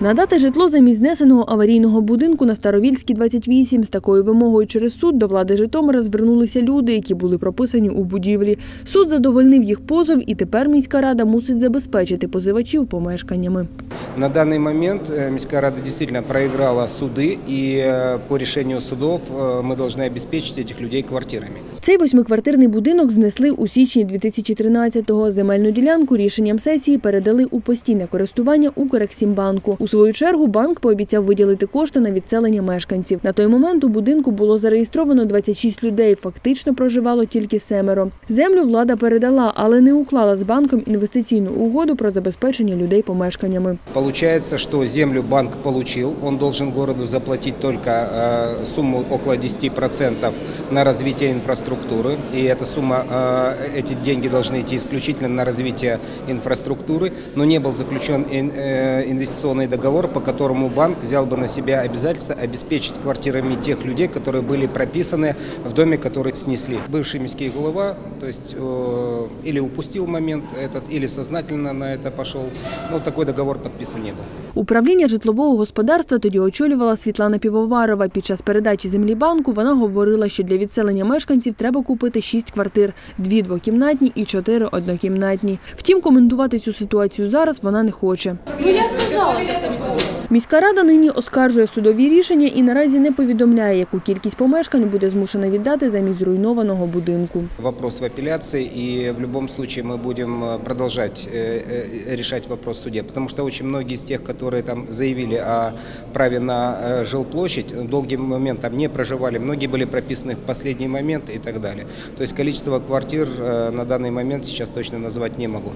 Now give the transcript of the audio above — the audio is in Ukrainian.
Надати житло замість знесеного аварійного будинку на Старовільській 28. З такою вимогою через суд до влади Житомира звернулися люди, які були прописані у будівлі. Суд задовольнив їх позов, і тепер міська рада мусить забезпечити позивачів помешканнями. На данный момент э, Міська рада действительно проиграла суды, и э, по решению судов э, мы должны обеспечить этих людей квартирами. Цей восьмиквартирний будинок знесли у січні 2013-го. Земельну ділянку рішенням сесії передали у постійне користування Укрексімбанку. У свою чергу банк пообіцяв виділити кошти на відселення мешканців. На той момент у будинку було зареєстровано 26 людей. Фактично проживало тільки семеро. Землю влада передала, але не уклала з банком інвестиційну угоду про забезпечення людей помешканнями. Получается, что землю банк получил, он должен городу заплатить только э, сумму около 10% на развитие инфраструктуры, и эта сумма, э, эти деньги должны идти исключительно на развитие инфраструктуры, но не был заключен э, инвестиционный договор, по которому банк взял бы на себя обязательство обеспечить квартирами тех людей, которые были прописаны в доме, который снесли. Бывший міський голова, то есть или упустил момент этот, или сознательно на это пошел, но такой договор подписан не был. Управління житлового господарства тоді очолювала Світлана Півоварова. Під час передачі землі банку вона говорила, що для відселення мешканців треба купити шість квартир – дві двокімнатні і чотири однокімнатні. Втім, коментувати цю ситуацію зараз вона не хоче. Ну я этого. Міська рада нині оскаржує судові рішення і наразі не повідомляє, яку кількість помешкань буде змушена віддати замість зруйнованого будинку. Вопрос в апелляции, и в любом случае мы будем э, продолжать э, э, решать вопрос в суде, потому что очень многие из тех, которые там заявили о праве на э, жилплощадь, долгий момент там не проживали, многие были прописаны в последний момент и так далее. То есть количество квартир э, на данный момент сейчас точно назвать не могу.